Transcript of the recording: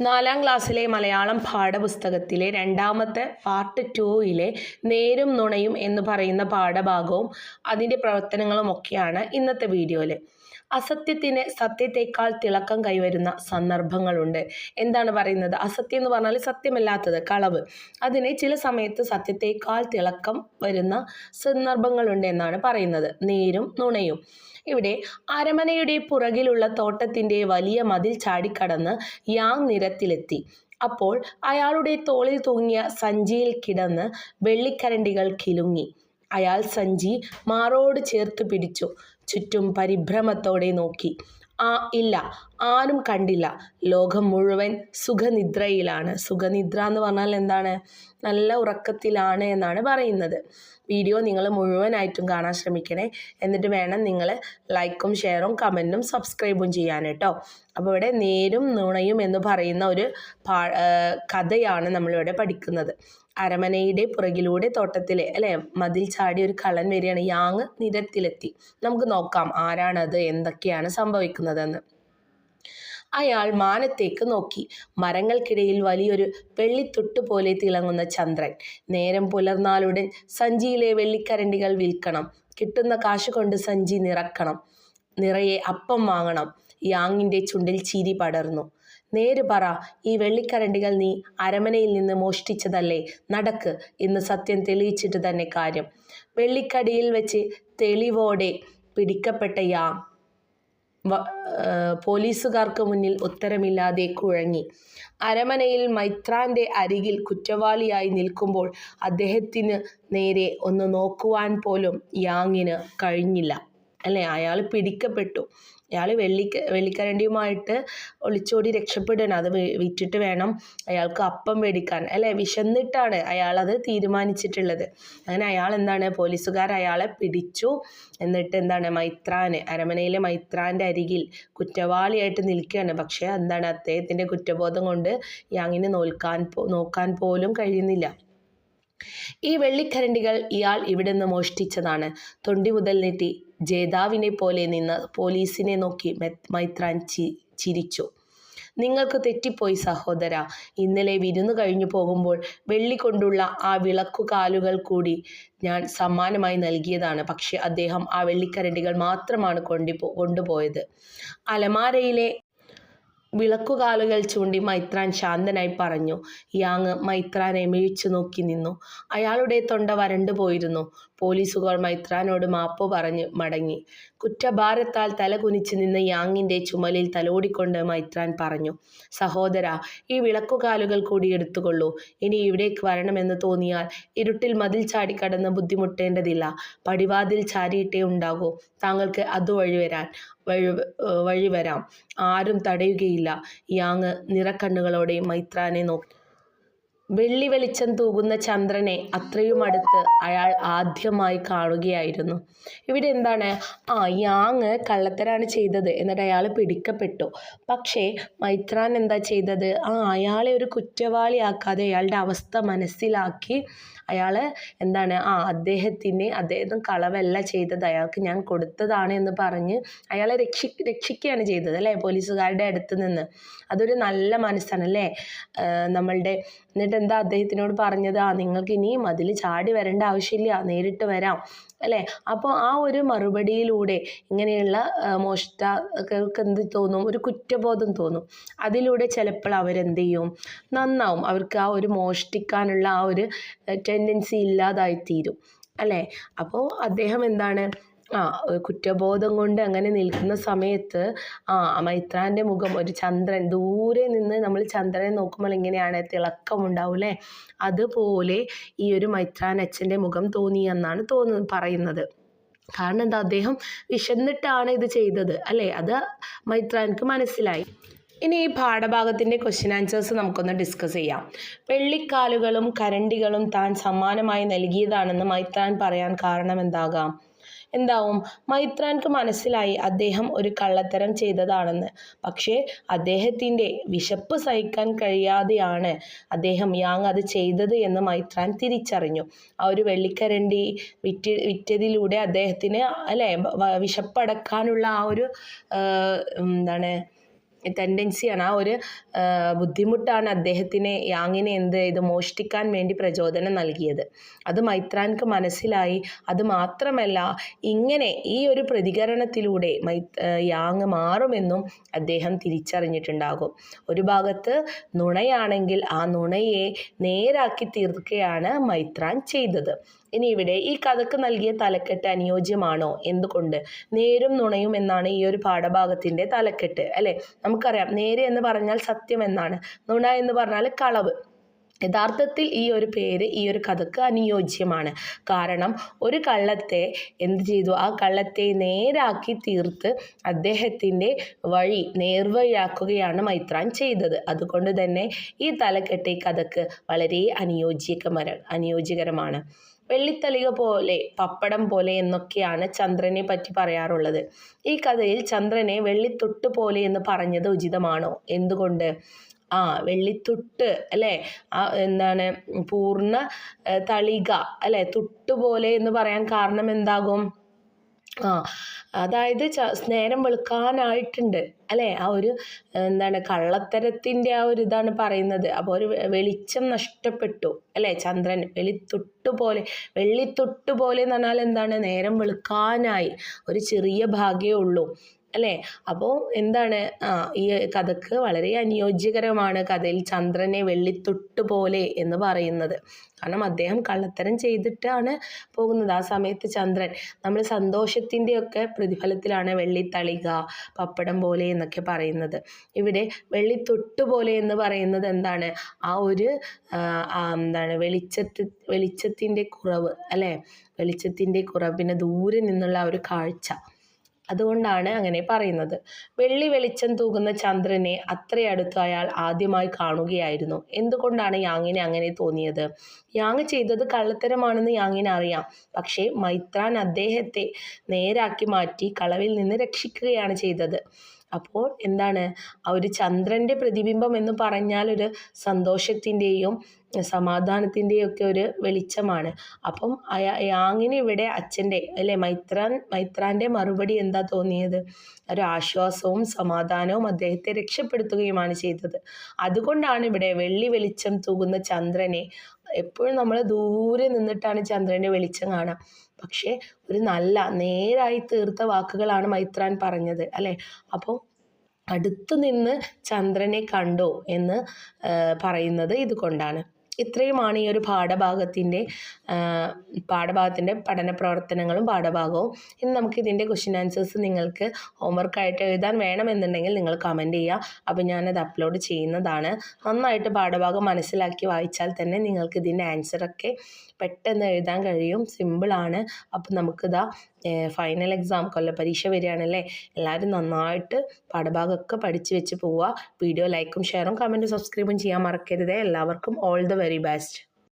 നാലാം ക്ലാസ്സിലെ മലയാളം പാഠപുസ്തകത്തിലെ രണ്ടാമത്തെ പാർട്ട് ടൂയിലെ നേരും നുണയും എന്ന് പറയുന്ന പാഠഭാഗവും അതിന്റെ പ്രവർത്തനങ്ങളും ഒക്കെയാണ് ഇന്നത്തെ വീഡിയോയിൽ അസത്യത്തിന് സത്യത്തെക്കാൾ തിളക്കം കൈവരുന്ന സന്ദർഭങ്ങളുണ്ട്. എന്താണ് പറയുന്നത്? അസത്യം എന്ന് പറഞ്ഞാൽ സത്യമല്ലാത്തത് കളവ്. അതിന് ചില സമയത്ത് സത്യത്തെക്കാൾ തിളക്കം വരുന്ന സന്ദർഭങ്ങളുണ്ട് എന്നാണ് പറയുന്നത്. നീരും നുണയും. ഇവിടെ അരമനയുടെ പുറകിലുള്ള തോട്ടത്തിന്റെ വലിയ മതിൽ ചാടിക്കടന്ന് യാങ് നിരത്തിലെത്തി. അപ്പോൾ അയാളുടെ തോളിൽ തൂങ്ങിയ സഞ്ചിയിൽ കിടന്ന് വെള്ളിക്കരണ്ടികൾ കിലുങ്ങി. അയാൾ സഞ്ചി മാറോട് ചേർത്ത് പിടിച്ചു. ചുറ്റും പരിഭ്രമത്തോടെ നോക്കി. ആ ഇല്ല. ആരും കണ്ടില്ല. ലോകം മുഴുവൻ സുഖനിദ്രയിലാണ്. സുഖനിദ്ര എന്ന് പറഞ്ഞാൽ എന്താണ്? നല്ല ഉറക്കത്തിലാണ് എന്നാണ് പറയുന്നത്. വീഡിയോ നിങ്ങൾ മുഴുവനായിട്ടും കാണാൻ ശ്രമിക്കണേ. എന്നിട്ട് വേണം നിങ്ങൾ ലൈക്കും ഷെയറും കമന്റും സബ്സ്ക്രൈബും ചെയ്യാൻ കേട്ടോ. അപ്പോൾ ഇവിടെ നേരും നുണയും എന്ന് പറയുന്ന ഒരു പാ കഥയാണ് നമ്മളിവിടെ പഠിക്കുന്നത്. അരമനയുടെ പുറകിലൂടെ തോട്ടത്തിലെ അല്ലേ? മതിൽ ചാടി ഒരു കളൻ വരികയാണ്. യാങ് നിരത്തിലെത്തി. നമുക്ക് നോക്കാം ആരാണത് എന്തൊക്കെയാണ് സംഭവിക്കുന്നതെന്ന്. അയാൾ മാനത്തേക്ക് നോക്കി. മരങ്ങൾക്കിടയിൽ വലിയൊരു വെള്ളിത്തൊട്ട് പോലെ തിളങ്ങുന്ന ചന്ദ്രൻ. നേരം പുലർന്നാലുടൻ സഞ്ചിയിലെ വെള്ളിക്കരണ്ടികൾ വിൽക്കണം. കിട്ടുന്ന കാശ് കൊണ്ട് സഞ്ചി നിറക്കണം. നിറയെ അപ്പം വാങ്ങണം. യാങ്ങിന്റെ ചുണ്ടിൽ ചിരി പടർന്നു. നേര് പറ ഈ വെള്ളിക്കരണ്ടികൾ നീ അരമനയിൽ നിന്ന് മോഷ്ടിച്ചതല്ലേ? നടക്ക് ഇന്ന് സത്യം തെളിയിച്ചിട്ട് തന്നെ കാര്യം. വെള്ളിക്കടിയിൽ വെച്ച് തെളിവോടെ പിടിക്കപ്പെട്ട യാങ് പോലീസുകാർക്ക് മുന്നിൽ ഉത്തരമില്ലാതെ കുഴങ്ങി. അരമനയിൽ മൈത്രാന്റെ അരികിൽ കുറ്റവാളിയായി നിൽക്കുമ്പോൾ അദ്ദേഹത്തിന് നേരെ ഒന്ന് നോക്കുവാൻ പോലും യാങ്ങിന് കഴിഞ്ഞില്ല. അല്ലേ? അയാൾ പിടിക്കപ്പെട്ടു. അയാൾ വെള്ളി വെള്ളിക്കരണ്ടിയുമായിട്ട് ഒളിച്ചോടി രക്ഷപ്പെടണം അത് വിറ്റിട്ട് വേണം അയാൾക്ക് അപ്പം മേടിക്കാൻ. അല്ലേ? വിശന്നിട്ടാണ് അയാളത് തീരുമാനിച്ചിട്ടുള്ളത്. അങ്ങനെ അയാൾ എന്താണ്? പോലീസുകാർ അയാളെ പിടിച്ചു. എന്നിട്ട് എന്താണ്? മൈത്രാന് അരമനയിലെ മൈത്രാന്റെ അരികിൽ കുറ്റവാളിയായിട്ട് നിൽക്കുകയാണ്. പക്ഷേ എന്താണ്? അദ്ദേഹത്തിന്റെ കുറ്റബോധം കൊണ്ട് യാങ്ങിന് നോൽക്കാൻ നോക്കാൻ പോലും കഴിയുന്നില്ല. ഈ വെള്ളിക്കരണ്ടികൾ ഇയാൾ ഇവിടെ നിന്ന് മോഷ്ടിച്ചതാണ്. തൊണ്ടി മുതൽ നീട്ടി ജേതാവിനെ പോലെ നിന്ന് പോലീസിനെ നോക്കി മൈത്രാൻ ചി ചിരിച്ചു. നിങ്ങൾക്ക് തെറ്റിപ്പോയി സഹോദര. ഇന്നലെ വിരുന്ന് കഴിഞ്ഞു പോകുമ്പോൾ വെള്ളി കൊണ്ടുള്ള ആ വിളക്കുകാലുകൾ കൂടി ഞാൻ സമ്മാനമായി നൽകിയതാണ്. പക്ഷെ അദ്ദേഹം ആ വെള്ളിക്കരണ്ടികൾ മാത്രമാണ് കൊണ്ടിപ്പോ കൊണ്ടുപോയത്. അലമാരയിലെ വിളക്കുകാലുകൾ ചൂണ്ടി മൈത്രാൻ ശാന്തനായി പറഞ്ഞു. യാങ് മൈത്രാനെ മിഴിച്ചു നോക്കി നിന്നു. അയാളുടെ തൊണ്ട വരണ്ടു പോയിരുന്നു. പോലീസുകാർ മൈത്രാനോട് മാപ്പ് പറഞ്ഞ് മടങ്ങി. കുറ്റഭാരത്താൽ തല കുനിച്ചു നിന്ന് യാങ്ങിന്റെ ചുമലിൽ തലോടിക്കൊണ്ട് മൈത്രാൻ പറഞ്ഞു സഹോദര ഈ വിളക്കുകാലുകൾ കൂടി എടുത്തുകൊള്ളൂ. ഇനി ഇവിടേക്ക് വരണമെന്ന് തോന്നിയാൽ ഇരുട്ടിൽ മതിൽ ചാടിക്കടന്ന് ബുദ്ധിമുട്ടേണ്ടതില്ല. പടിവാതിൽ ചാരിയിട്ടേ ഉണ്ടാകൂ. താങ്കൾക്ക് അതുവഴി വരാൻ വഴി വഴി വരാം. ആരും തടയുകയില്ല. യാങ് നിറക്കണ്ണുകളോടെ മൈത്രാനെ നോക്കി വെള്ളി വെളിച്ചം തൂകുന്ന ചന്ദ്രനെ അത്രയും അടുത്ത് അയാൾ ആദ്യമായി കാണുകയായിരുന്നു. ഇവിടെ എന്താണ്? ആ യാങ് കള്ളത്തരാണ് ചെയ്തത് എന്നിട്ട് അയാൾ പിടിക്കപ്പെട്ടു. പക്ഷേ മൈത്രാൻ എന്താ ചെയ്തത്? ആ അയാളെ ഒരു കുറ്റവാളിയാക്കാതെ അയാളുടെ അവസ്ഥ മനസ്സിലാക്കി അയാൾ എന്താണ്? ആ അദ്ദേഹത്തിന്റെ അദ്ദേഹം കളവല്ല ചെയ്തത് അയാൾക്ക് ഞാൻ കൊടുത്തതാണ് എന്ന് പറഞ്ഞ് അയാളെ രക്ഷി രക്ഷിക്കുകയാണ് ചെയ്തത് അല്ലേ? പോലീസുകാരുടെ അടുത്ത് നിന്ന്. അതൊരു നല്ല മനസ്സാണ് അല്ലേ? നമ്മളുടെ എന്നിട്ട് എന്താ അദ്ദേഹത്തിനോട് പറഞ്ഞത്? ആ നിങ്ങൾക്ക് ഇനിയും അതിൽ ചാടി വരേണ്ട ആവശ്യമില്ല. നേരിട്ട് വരാം. അല്ലേ? അപ്പോൾ ആ ഒരു മറുപടിയിലൂടെ ഇങ്ങനെയുള്ള മോഷ്ടാക്കൾക്ക് എന്ത് തോന്നും? ഒരു കുറ്റബോധം തോന്നും. അതിലൂടെ ചിലപ്പോൾ അവരെന്ത് ചെയ്യും നന്നാവും. അവർക്ക് ആ ഒരു മോഷ്ടിക്കാനുള്ള ആ ഒരു ടെൻഡൻസി ഇല്ലാതായി തീരും അല്ലേ? അപ്പോൾ അദ്ദേഹം എന്താണ്? ആ കുറ്റബോധം കൊണ്ട് അങ്ങനെ നിൽക്കുന്ന സമയത്ത് ആ മൈത്രാന്റെ മുഖം ഒരു ചന്ദ്രൻ ദൂരെ നിന്ന് നമ്മൾ ചന്ദ്രനെ നോക്കുമ്പോൾ എങ്ങനെയാണ് തിളക്കമുണ്ടാവും അല്ലേ അതുപോലെ ഈ ഒരു മൈത്രാൻ അച്ഛന്റെ മുഖം തോന്നി എന്നാണ് തോന്നുന്നത് പറയുന്നത്. കാരണം എന്താ അദ്ദേഹം വിശന്നിട്ടാണ് ഇത് ചെയ്തത് അല്ലേ? അത് മൈത്രാൻക്ക് മനസ്സിലായി. ഇനി ഈ പാഠഭാഗത്തിന്റെ ക്വസ്റ്റ്യൻ ആൻസേഴ്സ് നമുക്കൊന്ന് ഡിസ്കസ് ചെയ്യാം. വെള്ളിക്കാലുകളും കരണ്ടികളും താൻ സമ്മാനമായി നൽകിയതാണെന്ന് മൈത്രാൻ പറയാൻ കാരണം എന്താകാം? എന്താവും? മൈത്രാൻക്ക് മനസ്സിലായി അദ്ദേഹം ഒരു കള്ളത്തരം ചെയ്തതാണെന്ന്. പക്ഷേ അദ്ദേഹത്തിന്റെ വിശപ്പ് സഹിക്കാൻ കഴിയാതെയാണ് അദ്ദേഹം യാങ് അത് ചെയ്തത് എന്ന് മൈത്രാൻ തിരിച്ചറിഞ്ഞു. ആ ഒരു വെള്ളിക്കരണ്ടി വിറ്റ് വിറ്റതിലൂടെ അദ്ദേഹത്തിന് അല്ലേ വിശപ്പടക്കാനുള്ള ആ ഒരു എന്താണ് ടെൻഡൻസിയാണ് ആ ഒരു ബുദ്ധിമുട്ടാണ് അദ്ദേഹത്തിനെ യാങ്ങിനെ എന്ത് ചെയ്ത് മോഷ്ടിക്കാൻ വേണ്ടി പ്രചോദനം നൽകിയത്. അത് മൈത്രാൻക്ക് മനസ്സിലായി. അത് മാത്രമല്ല ഇങ്ങനെ ഈ ഒരു പ്രതികരണത്തിലൂടെ മൈ യാങ് മാറുമെന്നും അദ്ദേഹം തിരിച്ചറിഞ്ഞിട്ടുണ്ടാകും. ഒരു ഭാഗത്ത് നുണയാണെങ്കിൽ ആ നുണയെ നേരാക്കി തീർക്കുകയാണ് മൈത്രാൻ ചെയ്തത്. ഇനി ഇവിടെ ഈ കഥക്ക് നൽകിയ തലക്കെട്ട് അനുയോജ്യമാണോ? എന്തുകൊണ്ട്? നേരും നുണയും എന്നാണ് ഈ ഒരു പാഠഭാഗത്തിന്റെ തലക്കെട്ട് അല്ലേ? നമുക്കറിയാം നേര് എന്ന് പറഞ്ഞാൽ സത്യം എന്നാണ്. നുണ എന്ന് പറഞ്ഞാൽ കളവ്. യഥാർത്ഥത്തിൽ ഈ ഒരു പേര് ഈ ഒരു കഥക്ക് അനുയോജ്യമാണ്. കാരണം ഒരു കള്ളത്തെ എന്ത് ചെയ്തു? ആ കള്ളത്തെ നേരാക്കി തീർത്ത് അദ്ദേഹത്തിന്റെ വഴി നേർവഴിയാക്കുകയാണ് മൈത്രാൻ ചെയ്തത്. അതുകൊണ്ട് തന്നെ ഈ തലക്കെട്ട് ഈ കഥക്ക് വളരെ അനുയോജ്യകമര അനുയോജ്യകരമാണ്. വെള്ളിത്തളിക പോലെ പപ്പടം പോലെ എന്നൊക്കെയാണ് ചന്ദ്രനെ പറ്റി പറയാറുള്ളത്. ഈ കഥയിൽ ചന്ദ്രനെ വെള്ളിത്തൊട്ട് പോലെ എന്ന് പറഞ്ഞത് ഉചിതമാണോ? എന്തുകൊണ്ട്? ആ വെള്ളിത്തൊട്ട് അല്ലേ? ആ എന്താണ് പൂർണ തളിക അല്ലേ? തൊട്ടുപോലെ എന്ന് പറയാൻ കാരണം എന്താകും? ആ അതായത് നേരം വെളുക്കാനായിട്ടുണ്ട് അല്ലേ? ആ ഒരു എന്താണ് കള്ളത്തരത്തിന്റെ ആ ഒരു ഇതാണ് പറയുന്നത്. അപ്പോൾ ഒരു വെളിച്ചം നഷ്ടപ്പെട്ടു അല്ലേ ചന്ദ്രൻ? വെളിത്തൊട്ട് പോലെ വെള്ളിത്തൊട്ട് പോലെ എന്ന് പറഞ്ഞാൽ എന്താണ്? നേരം വെളുക്കാനായി. ഒരു ചെറിയ ഭാഗ്യമേ ഉള്ളൂ. അല്ലേ? അപ്പോൾ എന്താണ്? ആ ഈ കഥക്ക് വളരെ അനുയോജ്യകരമാണ് കഥയിൽ ചന്ദ്രനെ വെള്ളിത്തൊട്ട് പോലെ എന്ന് പറയുന്നത്. കാരണം അദ്ദേഹം കള്ളത്തരം ചെയ്തിട്ടാണ് പോകുന്നത് ആ സമയത്ത് ചന്ദ്രൻ. നമ്മൾ സന്തോഷത്തിന്റെയൊക്കെ പ്രതിഫലത്തിലാണ് വെള്ളിത്തളിക പപ്പടം പോലെ എന്നൊക്കെ പറയുന്നത്. ഇവിടെ വെള്ളിത്തൊട്ട് പോലെ എന്ന് പറയുന്നത് എന്താണ്? ആ ഒരു എന്താണ്? വെളിച്ചത്തി വെളിച്ചത്തിന്റെ കുറവ് അല്ലേ? വെളിച്ചത്തിന്റെ കുറവിന് ദൂരെ നിന്നുള്ള ഒരു കാഴ്ച. അതുകൊണ്ടാണ് അങ്ങനെ പറയുന്നത്. വെള്ളി വെളിച്ചം തൂകുന്ന ചന്ദ്രനെ അത്രയടുത്ത് അയാൾ ആദ്യമായി കാണുകയായിരുന്നു. എന്തുകൊണ്ടാണ് യാങ്ങിന് അങ്ങനെ തോന്നിയത്? യാങ് ചെയ്തത് കള്ളത്തരമാണെന്ന് യാങ്ങിന് അറിയാം. പക്ഷേ മൈത്രാൻ അദ്ദേഹത്തെ നേരാക്കി മാറ്റി കളവിൽ നിന്ന് രക്ഷിക്കുകയാണ് ചെയ്തത്. അപ്പോൾ എന്താണ്? ആ ഒരു ചന്ദ്രന്റെ പ്രതിബിംബം എന്ന് പറഞ്ഞാൽ ഒരു സന്തോഷത്തിന്റെയും സമാധാനത്തിന്റെയും ഒക്കെ ഒരു വെളിച്ചമാണ്. അപ്പം യാങ്ങിന് ഇവിടെ അച്ഛന്റെ അല്ലെ? മൈത്രാൻ മൈത്രാന്റെ മറുപടി എന്താ തോന്നിയത്? ഒരു ആശ്വാസവും സമാധാനവും അദ്ദേഹത്തെ രക്ഷപ്പെടുത്തുകയുമാണ് ചെയ്തത്. അതുകൊണ്ടാണ് ഇവിടെ വെള്ളി വെളിച്ചം തൂകുന്ന ചന്ദ്രനെ. എപ്പോഴും നമ്മൾ ദൂരെ നിന്നിട്ടാണ് ചന്ദ്രന്റെ വെളിച്ചം കാണുക പക്ഷേ ഒരു നല്ല നേരായി തീർത്ത വാക്കുകളാണ് മൈത്രാൻ പറഞ്ഞത് അല്ലേ? അപ്പോൾ അടുത്തു നിന്ന് ചന്ദ്രനെ കണ്ടോ എന്ന് പറയുന്നത് ഇതുകൊണ്ടാണ്. ഇത്രയുമാണ് ഈ ഒരു പാഠഭാഗത്തിന്റെ പാഠഭാഗത്തിന്റെ പഠന പ്രവർത്തനങ്ങളും പാഠഭാഗവും. ഇനി നമുക്ക് ഇതിന്റെ ക്വസ്റ്റ്യൻ ആൻസേഴ്സ് നിങ്ങൾക്ക് ഹോംവർക്കായിട്ട് എഴുതാൻ വേണമെന്നുണ്ടെങ്കിൽ നിങ്ങൾ കമന്റ് ചെയ്യുക. അപ്പോൾ ഞാനത് അപ്ലോഡ് ചെയ്യുന്നതാണ്. നന്നായിട്ട് പാഠഭാഗം മനസ്സിലാക്കി വായിച്ചാൽ തന്നെ നിങ്ങൾക്ക് ഇതിന്റെ ആൻസറൊക്കെ പെട്ടെന്ന് എഴുതാൻ കഴിയും. സിമ്പിളാണ് അപ്പോൾ നമുക്കിതാ ഫൈനൽ എക്സാം കൊല്ലപരീക്ഷ വരികയാണല്ലേ? എല്ലാവരും നന്നായിട്ട് പാഠഭാഗമൊക്കെ പഠിച്ച് വെച്ച് പോവുക. വീഡിയോ ലൈക്കും ഷെയറും കമന്റും സബ്സ്ക്രൈബും ചെയ്യാൻ മറക്കരുതേ. എല്ലാവർക്കും ഓൾ ദ വെരി ബെസ്റ്റ്